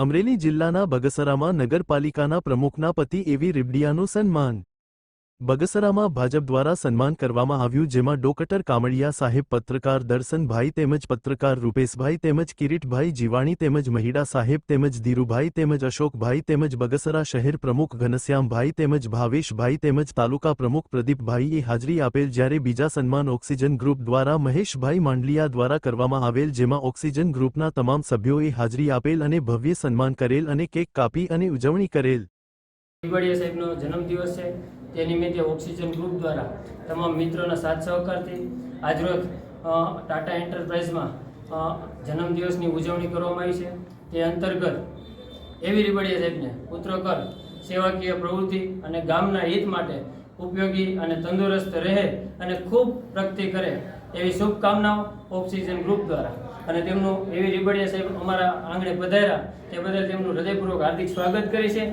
અમરેલી જિલ્લાના બગસરામાં નગરપાલિકાના પ્રમુખના પતિ એવી રીબડિયાનું સન્માન બગસરામાં ભાજપ દ્વારા સન્માન કરવામાં આવ્યું જેમાં ડોકટર કામળિયા સાહેબ, પત્રકાર દર્શનભાઈ તેમજ પત્રકાર રૂપેશભાઈ તેમજ કિરીટભાઈ જીવાણી તેમજ મહિડા સાહેબ તેમજ ધીરુભાઈ તેમજ અશોકભાઈ તેમજ બગસરા શહેર પ્રમુખ ઘનશ્યામભાઈ તેમજ ભાવેશભાઈ તેમજ તાલુકા પ્રમુખ પ્રદીપભાઈએ હાજરી આપેલ જ્યારે બીજા સન્માન ઓક્સિજન ગ્રુપ દ્વારા મહેશભાઈ માંડલિયા દ્વારા કરવામાં આવેલ જેમાં ઓક્સિજન ગ્રુપના તમામ સભ્યોએ હાજરી આપેલ અને ભવ્ય સન્માન કરેલ અને કેક કાપી અને ઉજવણી કરેલ. સાહેબનો જન્મદિવસ છે. તે નિમિત્તે ઓક્સિજન ગ્રુપ દ્વારા તમામ મિત્રોના સાથ સહકારથી આજરોજ ટાટા એન્ટરપ્રાઇઝમાં જન્મદિવસની ઉજવણી કરવામાં આવી છે. તે અંતર્ગત એવી રીબડિયા સાહેબને પુત્ર કર સેવાકીય પ્રવૃત્તિ અને ગામના હિત માટે ઉપયોગી અને તંદુરસ્ત રહે અને ખૂબ પ્રગતિ કરે એવી શુભકામનાઓ ઓક્સિજન ગ્રુપ દ્વારા. અને તેમનું એવી રીબડિયા સાહેબ અમારા આંગણે પધાર્યા. તે બદલ તેમનું હૃદયપૂર્વક હાર્દિક સ્વાગત કરે છે.